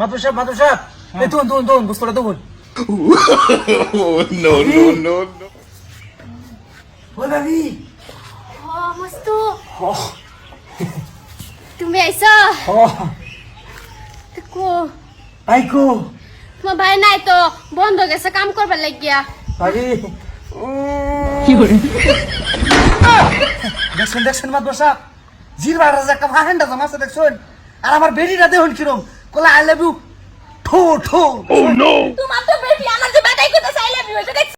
মাদুর সাহেব মাদুর সাহেব এই তুন তুন তুন বুঝতে তুন Oh no no no no! ওই ভাবি। ও মস্তু। তুমি আইছো? ও কো? ভাইকো তোমার ভাই নাই তো বন্ধ গেছে কাম করবার লাগিয়া। ভাবি। দেখছেন দেখছেন মাদুর সাহেব জিরবার রাজা একটা ভাহান্ডা জমাছে দেখছেন? আর আমার বেরিটা দেখুন কিরম। কলা আই লাভ ইউ ঠো ঠো। তোমার তো বেবি আমার যে বেটাই করতে চাইলে আমি ওইটা দেখছ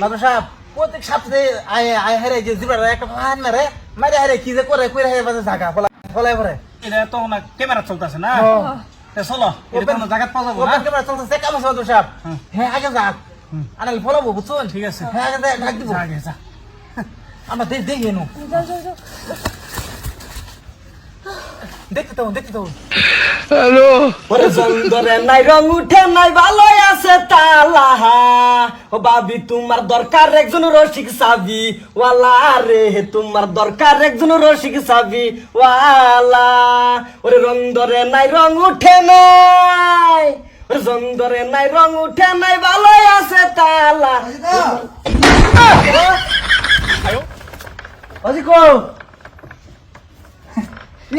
মাদুর সাহেব প্রত্যেক সপ্তাহে আয় আয় হারে যে জিরবার একটা ভাহান মারে মারে হারে কি যে করে কইরা হারে বাজে জায়গা ফলা ফলাই পরে। এটা তো না ক্যামেরা চলতেছে না? তে চলো এটা কোনো জায়গা পাওয়া যাব না? ক্যামেরা চলতেছে কাম আছে মাদুর সাহেব হ্যাঁ আগে যাক আনাল ফলাবো বুঝছেন ঠিক আছে। হ্যাঁ আগে যাক, ডাক দিব। যা আগে যা। আমরা দেখ দেখি এনো দেখতে তো দেখতে তো ওরে জন্দরে নাই রং উঠে নাই ভালোই আছে তালাহা ও বাবি তোমার দরকার একজন রসিক সাবি। ওয়ালা রে তোমার দরকার একজন রসিক সাবি। ওয়ালা। ওরে রং ধরে নাই রং উঠে নাই। ওরে জন্দরে নাই রং উঠে নাই ভালোই আছে তালা। আজি কো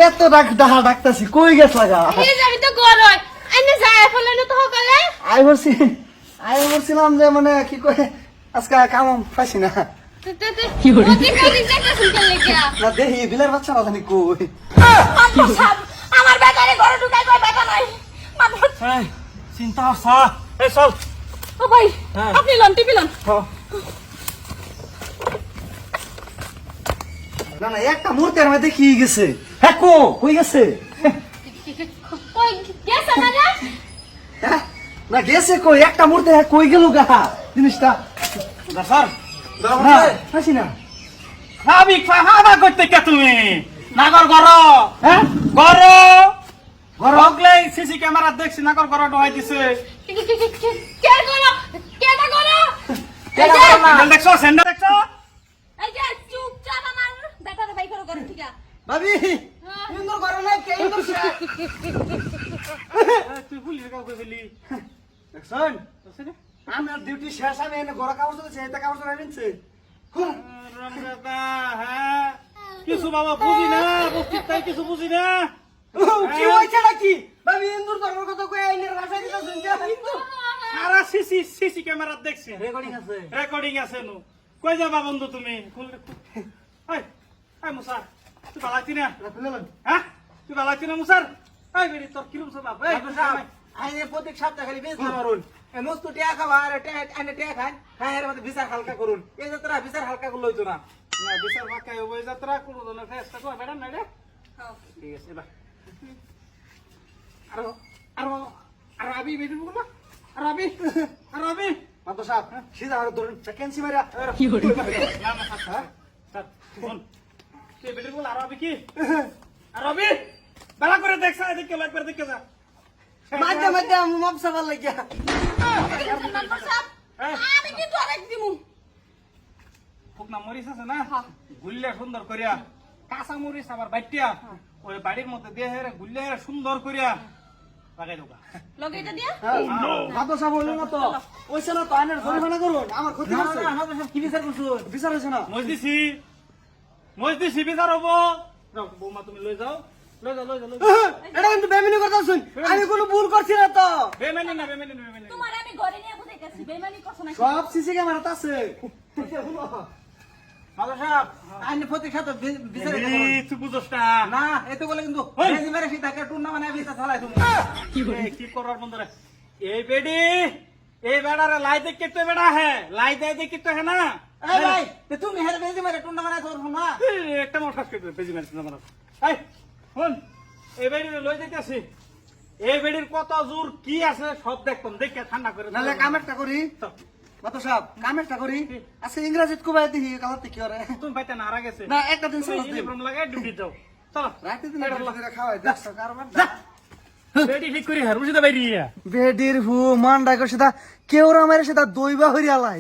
এত ডাক ডাহা ডাকতাছি কই গেছ লাগা এই আমি তো গরয় আইনে যায় ফেলানো তো সকালে। আই বলছি আই বলছিলাম যে মানে কি কয় আজকে কাম পাইছি না। কি লাগিয়া না দেখি বিলের বাচ্চা বাজানি কই। আমার ঘরে ঢুকাই কই বেটা নাই। এই চিন্তা এই চল। ও ভাই আপনি লন টিপি লন। না না একটা মুহূর্তের মধ্যে কি গেছে? হ্যাঁ কো কই গেছে? কই গেছে মানে? না গেছে কই? একটা মুহূর্তে হ্যাঁ কই গেল গা? জিনিসটা। স্যার। না হাসি না। ভাবি হাবা করতে কে তুমি? নাগর গর। হ্যাঁ? গর। ঘর গরগলে সিসি ক্যামেরা দেখছি নাগর গর ঢোয়াই দিছে। কে কে কে না দেখছ এই যে চুপচাপ আমার বেটারে বাই করো করো ঠিক আছে ভাবি সুন্দর করো না কে সুন্দর এই, তুই ভুলি রে কাউকে ফেলি দেখছেন? আমার ডিউটি শেষ আমি এনে ঘর কাগজ দিয়েছি এটা কাগজ আনিছে রমজাদা হ্যাঁ? কিছু বাবা বুঝি না বস্তির তাই কিছু বুঝি না। কি হইছে নাকি? ভাবি ইন্দুর ধর্মের কথা কই আইনের ভাষা দিতেছেন যে? ইন্দুর? সারা সিসি সিসি ক্যামেরা দেখছি। রেকর্ডিং আছে। রেকর্ডিং আছে নু। কই যাবা বন্ধু তুমি? খুললে এই এই মুসার। তুই বালাইছি না? হ্যাঁ? তুই বালাইছি না মুসার? এই বেরি তোর কিরম স্বভাব? এই আইনে প্রত্যেক সপ্তাহে খালি বেশ মারুন। এ মস্ত টিয়া খাবা আর আইনে টিয়া খান হ্যাঁ এর মধ্যে বিচার হালকা করুন। এই যাত্রা বিচার হালকা করলে হইতো না। না বিচার ফাঁকা ওই যাত্রা কোনো ধরনের ফেসটা কই বেড়া না রে ঠিক আছে এবার। আর আর আর আবি বেরি বলবা আর আবি আর আবি। মাতো সাহেব সিধা আর ধরুন ভ্যাকেন্সি মারা না না স্যার স্যার বেরি বল? আর আবি কি? আর আবি বেলা করে দেখছ এদিকে একবার দেখে যা। মাঝে মাঝে আমি মবসা ভালো লাগিয়া। মাতবর সাহেব আমি কিন্তু আরেক দিমু। খুব না মরিচ আছে না? গুল্লে সুন্দর করিয়া। কাঁচা মরিচ আবার বাইটিয়া ওই বাড়ির মধ্যে দিয়ে হেরে গুল্লে হেরে সুন্দর করিয়া লাগাই দেবো। লগে দিয়া? মাতো সাহেব হইল না তো। ওইছে না তো আইনের জরিমানা করুন। আমার ক্ষতি করছে বিচার করছ? বিচার হয়েছে না। মজ দিছি মজ দিছি বিচার হব। যাও, বৌমা তুমি লই যাও। লই যাও লই যাও লই যাও। এটা কিন্তু বেমিনি কথা শুন। আমি কোনো ভুল করছি না তো। বেমানি না বেমানি না বেমানি তোমার আমি ঘরে নিয়ে বুঝাইতাছি বেমানি করছ না সব সিসি ক্যামেরা আছে। মাতো সাহেব। আইনে প্রত্যেক সাথে বিচার এই, তুই বুঝোস না। না এত বলে কিন্তু বিচার চালাই তুমি। কি করার বন্ধুরা? এই বেডি এই বেড়ারে লাই দেখে তো বেড়া হ্যাঁ লাই দেয় দেখে তো হ্যাঁ না? এই ভাই তে তুমি হেরে বেশি মেরে টুর্নামেন্টে তোর না একটা মোট ফাঁস করে এই শুন এই বেডির লই যাইতেছি। এই বেডির কত জোর কি আছে সব দেখতাম দেখে ঠান্ডা করে নালে কামেরটা করি। মাতো সাহেব কামেরটা করি। আজকে ইংরেজিত কুবাই দিহি কালাতে কি করে তুমি পাইতে না হারা গেছে। না একটা দিন তুমি সালাদ দিন লাগাই ডিউটি যাও। চলো। রাতে দিন এটা লাগে। খাওয়াই দাস কারবার বেডি ঠিক করি হারুছি তো বাইরি বেডির হু মান ডাকর সেটা কেউ আমার সেটা দইবা হইয়া লাই।